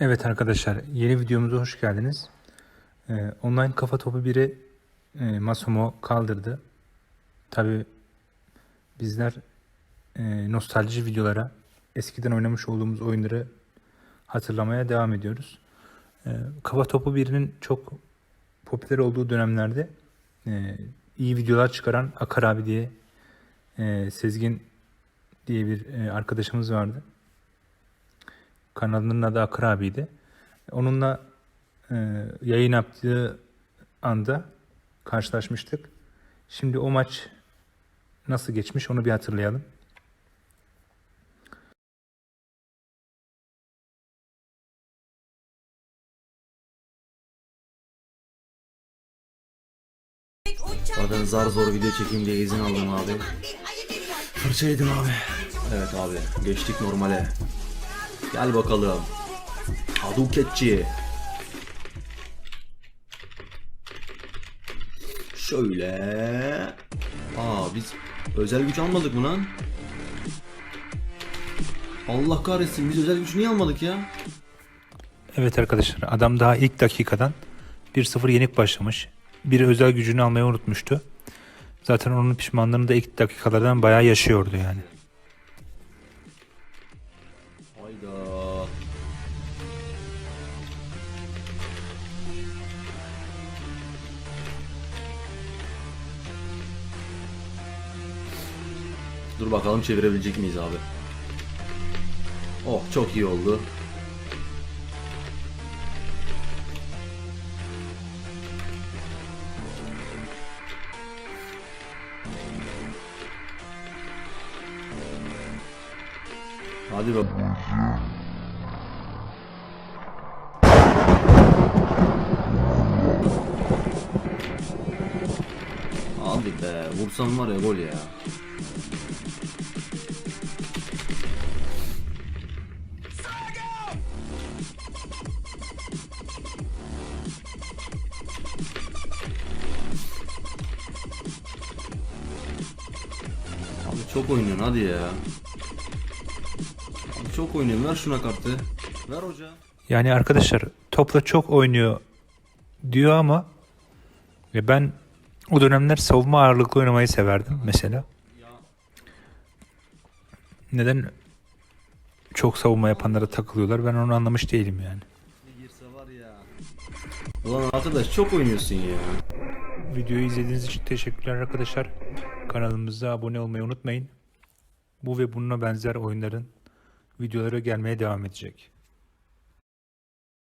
Evet arkadaşlar, yeni videomuza hoş geldiniz. Ee, online kafa topu 1'i e, Masumo kaldırdı. Tabi bizler e, nostalji videolara, eskiden oynamış olduğumuz oyunları hatırlamaya devam ediyoruz. Ee, kafa topu 1'inin çok popüler olduğu dönemlerde e, iyi videolar çıkaran Akar abi diye e, Sezgin diye bir e, arkadaşımız vardı. Kanalının adı Akar abiydi. Onunla e, yayın yaptığı anda karşılaşmıştık. Şimdi o maç nasıl geçmiş onu bir hatırlayalım. Zaten zar zor video çekeyim diye izin aldım abi. Fırça yedim abi. Evet abi geçtik normale. Gel bakalım. Haduketçi. Şöyle. Aa biz özel güç almadık mı lan? Allah kahretsin biz özel güç niye almadık ya? Evet arkadaşlar adam daha ilk dakikadan 1-0 yenik başlamış. Bir özel gücünü almayı unutmuştu. Zaten onun pişmanlığını da ilk dakikalardan bayağı yaşıyordu yani. Dur bakalım çevirebilecek miyiz abi? Oh çok iyi oldu. Hadi bakalım. Hadi be vursam var ya gol ya. Çok oynuyorsun hadi ya. Abi çok oynuyorsun ver şuna kartı. Ver hoca. Yani arkadaşlar topla çok oynuyor diyor ama ve ben o dönemler savunma ağırlıklı oynamayı severdim mesela. Neden çok savunma yapanlara takılıyorlar ben onu anlamış değilim yani. Girse var ya. Ulan arkadaş çok oynuyorsun ya. Videoyu izlediğiniz için teşekkürler arkadaşlar. Kanalımıza abone olmayı unutmayın. Bu ve bununla benzer oyunların videoları gelmeye devam edecek.